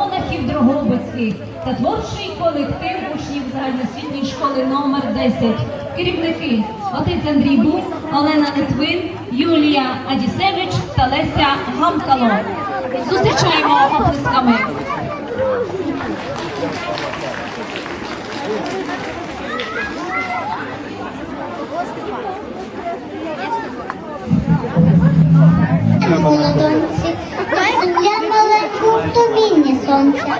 Монахів Дрогобицьких та творчий колектив учнів загальноосвітньої школи номер 10 Керівники отець Андрій Бух, Олена Литвин, Юлія Адісевич та Леся Гамкало. Зустрічаємо оплесками. Молодонці, земля маленьку в товінні сонця.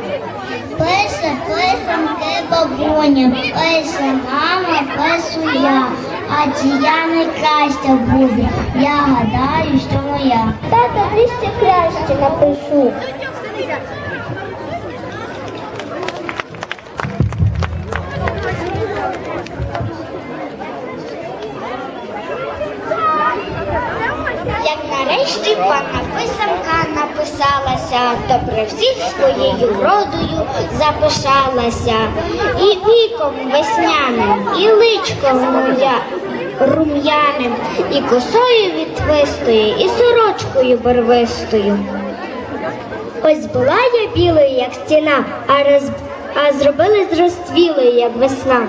Пише писанки бабуня, пише мама, пишу я. А чия найкраща буде? Я гадаю, що моя. Тата, трішки краще напишу. То при всіх своєю вродою запишалася. І віком весняним, і личком рум'яним, і косою відвистою, і сорочкою барвистою. Ось була я білою, як стіна, а роз... а зробили з як весна.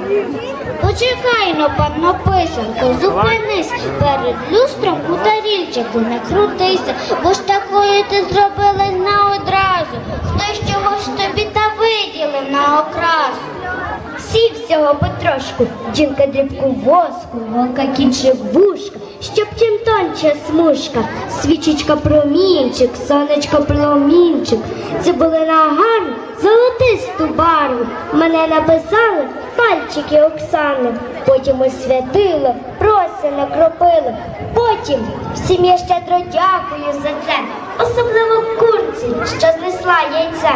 Почекай но, панно писанко, зупинись перед люстром у тарільчику, не крутися, бо ж такою ти зробилась на одразу. Хтось чогось тобі та виділив на окрасу. Сів всього потрошку, жінка дрібку воску, волка кінчик вушка, щоб смужка, свічечка промінчик, сонечко промінчик, цибулина гарна, золотисту барву. Мене написали пальчики Оксани, потім освятили, проси накропили, потім всім я щедро дякую за це, особливо курці, що знесла яйце.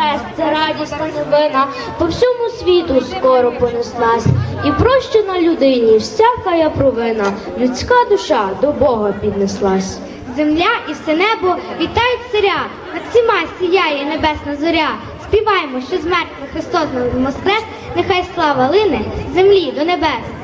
Воскрес, це радісна новина, по всьому світу скоро понеслась, і прощена людині всяка провина, людська душа до Бога піднеслась. Земля і все небо вітають царя, над всіма сіяє небесна зоря. Співаємо, що з мертвих Христос на воскрес, нехай слава лине землі до небес.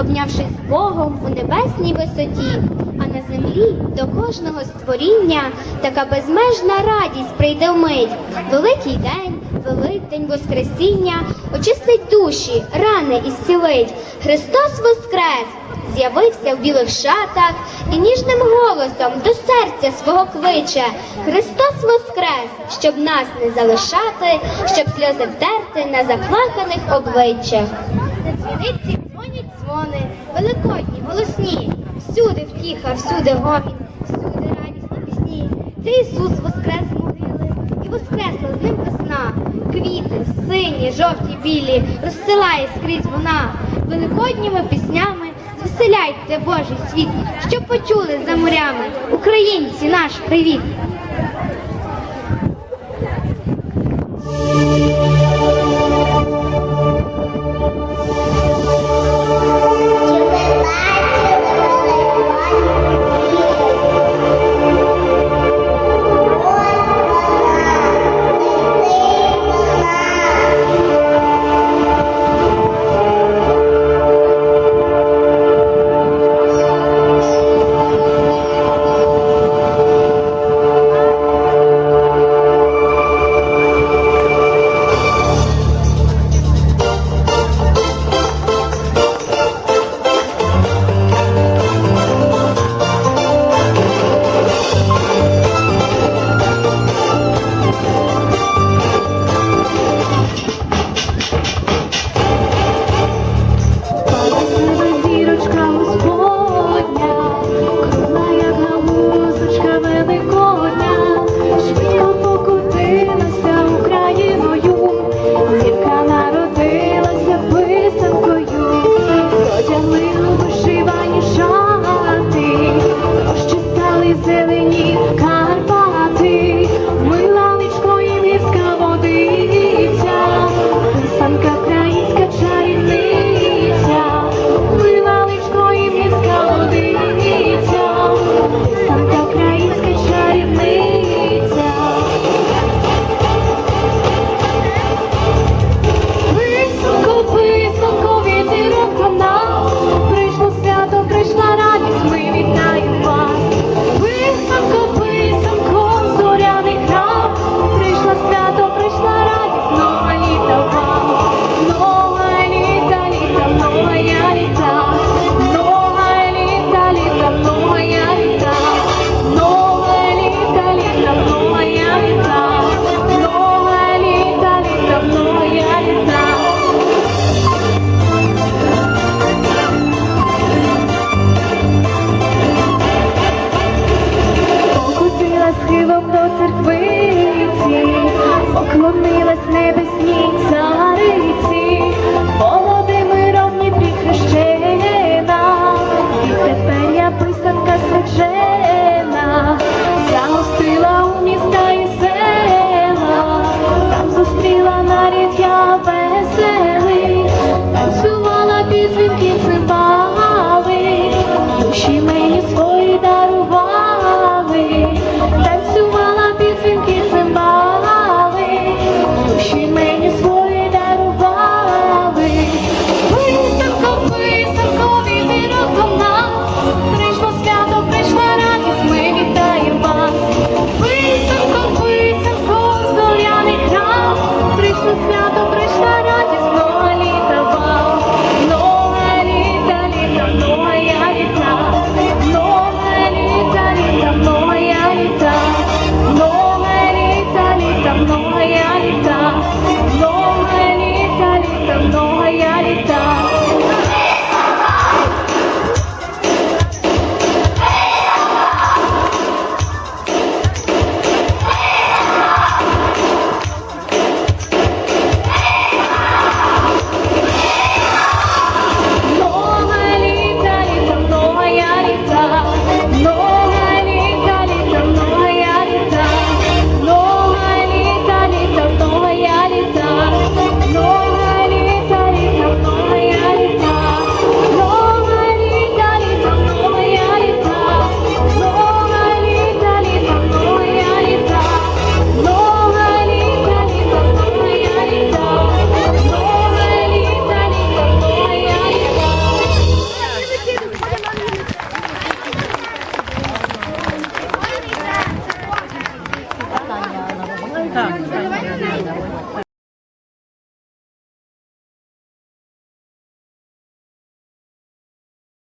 Обнявшись з Богом у небесній висоті. А на землі до кожного створіння така безмежна радість прийде вмить. Великий день, Великдень Воскресіння, очистить душі, рани ісцілить. Христос Воскрес! З'явився в білих шатах і ніжним голосом до серця свого кличе. Христос Воскрес, щоб нас не залишати, щоб сльози втерти на заплаканих обличчях. Великодні, голосні, всюди втіха, всюди гомін, всюди радісні пісні. Це Ісус воскрес могили, і воскресла з ним весна. Квіти, сині, жовті, білі, розсилає скрізь вона великодніми піснями. Звеселяйте Божий світ, щоб почули за морями. Українці наш привіт!